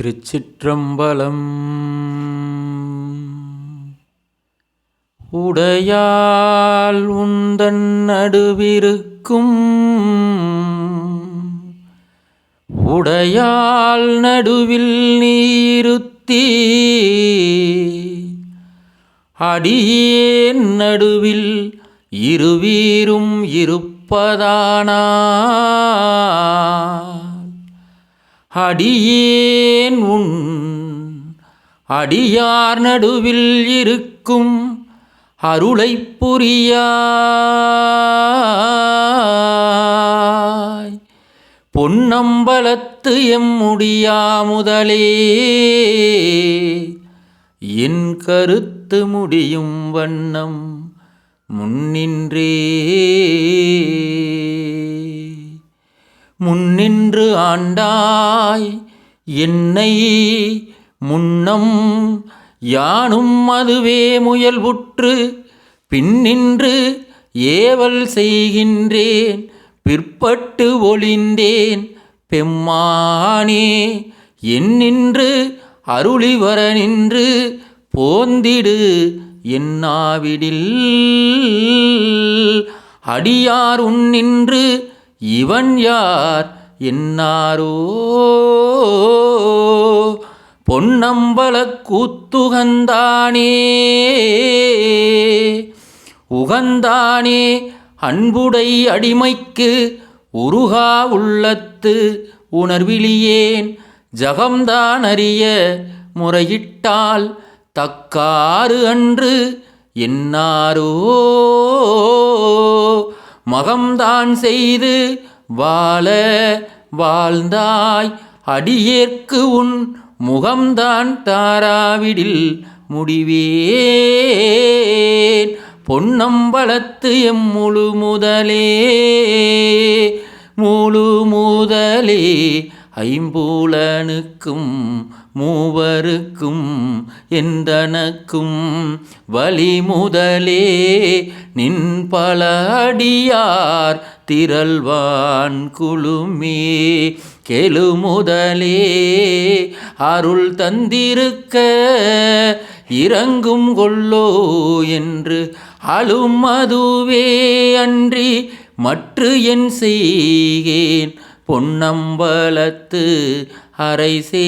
திருச்சிற்றம்பலம். உடையால் உந்தன் நடுவிருக்கும். உடையால் நடுவில் நீருத்தி. அடியேன் நடுவில் இருவீரும் இருப்பதானா? அடியேன் உன் அடியார் நடுவில் இருக்கும் அருளை புரியாய். பொன்னம்பலத்து எம்முடியா முதலே. என் கருத்து முடியும் வண்ணம் முன்னின்றே. முன்னின்று ஆண்டாய் என்னை முன்னம் யானும் அதுவே முயல்வுற்று பின்னின்று ஏவல் செய்கின்றேன் பிற்பட்டு ஒளிந்தேன் பெம்மானே என்னின்று அருளிவர நின்று போந்திடு என்னாவிடில் அடியார் உன்னின்று இவன் யார் என்னாரோ? பொன்னம்பலக் கூத்துகந்தானே? உகந்தானே அன்புடை அடிமைக்கு உருகா உள்ளத்து உணர்விலியேன் ஜகம்தான் அறிய முறையிட்டால் தக்காறு அன்று என்னாரோ? மகம்தான் செய்து வாழ வாழ்ந்தாய். அடியேற்கு உன் முகம்தான் தாராவிடில் முடிவேன். பொன்னம்பலத்து எம் முழு முதலே முழு முதலே ஐம்பூலனுக்கும் மூவருக்கும் எந்தனக்கும் வழி முதலே நின் பல அடியார் திரள்வான் குழுமே. கெழு முதலே அருள் தந்திருக்க இறங்கும் கொள்ளோ என்று அழும் அதுவே அன்றி மற்ற என் செய்கேன். பொன்னம்பலத்து அரைசே.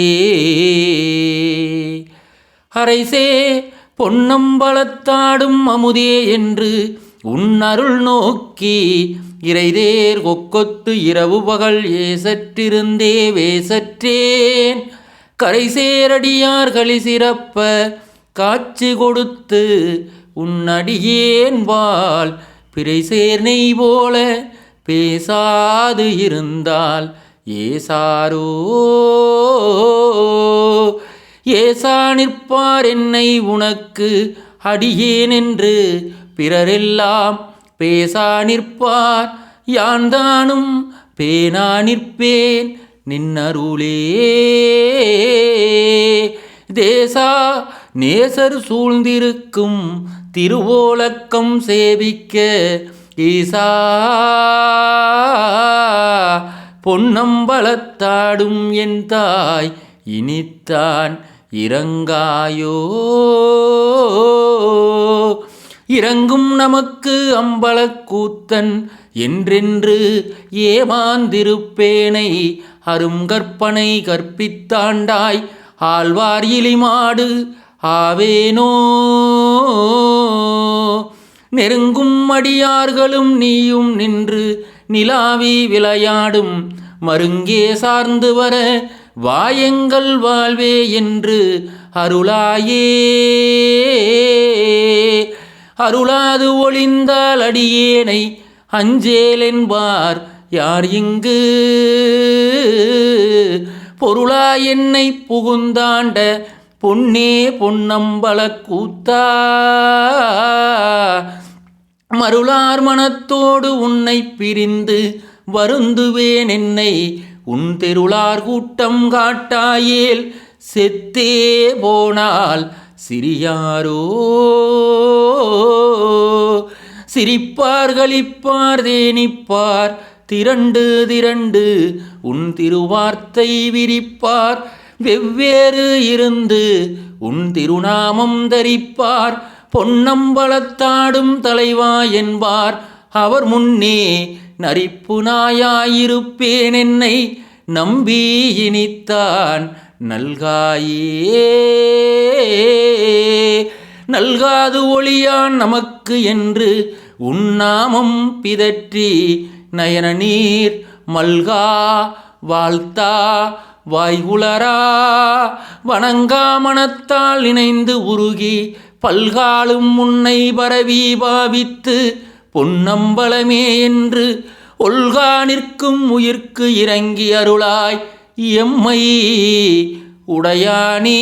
அரைசே பொன்னம்பலத்தாடும் அமுதே என்று உன் அருள் நோக்கி இறைதேர் கொக்கொத்து இரவு பகல் ஏசற்றிருந்தே வேசற்றேன். கரை சேரடியார்களி சிறப்ப காட்சி கொடுத்து உன்னடியேன் வாழ். பிறை போல பேசாது இருந்தால் ஏசாரோ? ஏசா நிற்பார் என்னை உனக்கு அடியேன் என்று பிறரெல்லாம் பேசா நிற்பார். யான் தானும் பேனா நிற்பேன் நின்னருளே. தேசா நேசர் சூழ்ந்திருக்கும் திருவோலக்கம் சேவிக்க ஈசா பொன்னம்பலத்தாடும் என் தாய் இனித்தான் இறங்காயோ. இறங்கும் நமக்கு அம்பலக்கூத்தன் என்றென்று ஏமாந்திருப்பேனை அருங்கற்பனை கற்பித்தாண்டாய் ஆழ்வார் இலிமாடு ஆவேனோ. நெருங்கும் அடியார்களும் நீயும் நின்று நிலாவி விளையாடும். மருங்கே சார்ந்து வர வாயங்கள் வாழ்வே என்று அருளாயே. அருளாது ஒளிந்தால் அடியேனை அஞ்சேலென்பார். யார் இங்கு? பொருளா என்னை புகுந்தாண்ட பொன்னே பொன்னம்பல கூத்தா. மருளார் மனத்தோடு உன்னை பிரிந்து வருந்துவேன் என்னை. உன் தெருளார் கூட்டம் காட்டாயேல் செத்தே போனால் சிறியாரோ. சிரிப்பார் கழிப்பார் தேனிப்பார் திரண்டு திரண்டு உன் திருவார்த்தை விரிப்பார். வெவ்வேறு இருந்து உன் திருநாமம் தரிப்பார். பொன்னம்பலத்தாடும் தலைவா என்பார். அவர் முன்னே நரிப்பு நாயாயிருப்பேன் என்னை நம்பி இனித்தான். நல்காயே நல்காது ஒளியான் நமக்கு என்று உன்னாமம் பிதற்றி நயன நீர் மல்கா வாழ்த்தா வாய் வணங்கா வணங்காமணத்தால் இணைந்து உருகி பல்காலும் முன்னை பரவி பாவித்து பொன்னம்பலமே என்று ஒல்கா நிற்கும் உயிர்க்கு இறங்கி அருளாய் எம்மை உடையானே.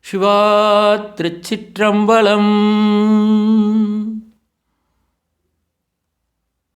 சிவா திருச்சிற்றம்பலம்.